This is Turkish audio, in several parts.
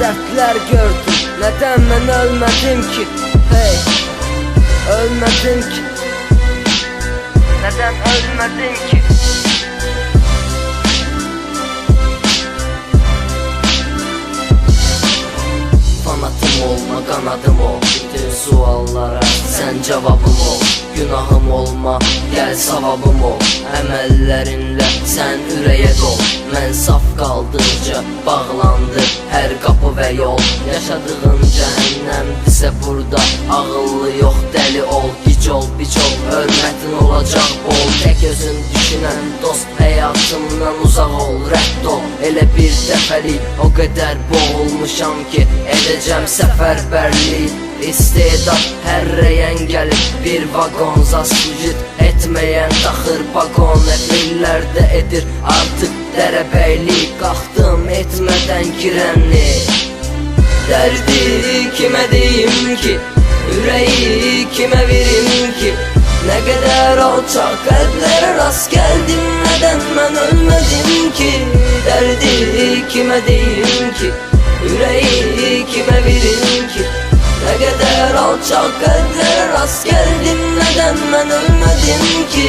dərdlər gördüm. Nədən mən ölmədim ki? Hey Ölmədim ki. Nədən ölmədim ki? Fanatım olma kanadım ol. Bütün suallara sen cevabım ol. Günahım olma gel savabım ol. Əməllərinlə sən ürəyə dol. Mən saf qaldıqca bağlandı Yaşadığın cəhənnəmdirsə burada Ağıllı yox dəli ol Gic ol bic ol. Hörmətin olacaq bol. Tək özün düşünən dost həyatımdan uzaq ol. Rədd ol elə bir dəfəlik O qədər boğulmuşam ki Edəcəm səfərbərlik İstedad hər rəyən gəlib Bir vaqon zasvücud etməyən taxır Vaqon efirlərdə edir. Artıq dərəbəylik Qalxdım etmədən girənli Dərdi kimə deyim ki? Ürəyi kimə verim ki? Nə qədər alçaq qəlblərə rast gəldim Nədən mən ölmədim ki? Dərdi kimə deyim ki? Ürəyi kimə verim alçaq qəlblərə rast gəldim Nədən mən ölmədim ki.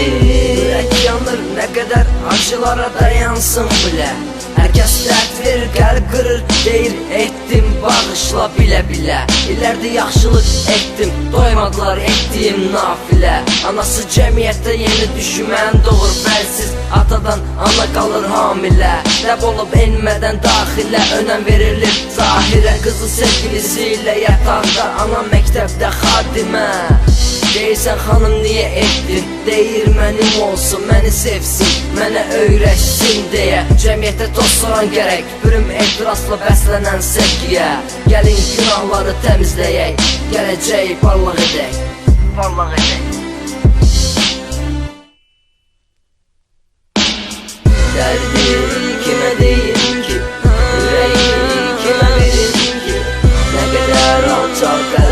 Ürək yanır nə qədər acılara dayansın bilə Hər kəs dərd verir, qəlb qırır Deyir etdim bağışla bilə bilə İlərdə yaxşılıq etdim Doymadılar etdiyim nafilə Anası cəmiyyətdə yeni düşmən doğur Bəlsiz atadan ana qalır hamilə Dəb olub enmədən daxilə Önəm verilir zahirə Qızı sevgilisi ilə yataqda Ana məktəbdə xadimə Deyirsən xanım niyə etdin Deyir mənim olsun, məni sevsin Mənə öyrəşsin deyə Cəmiyyətə dost soran gərək Bürüm ehtirasla bəslənən sevgiyə Gəlin günahları təmizləyək Gələcək parlaq edək Parlaq edək talk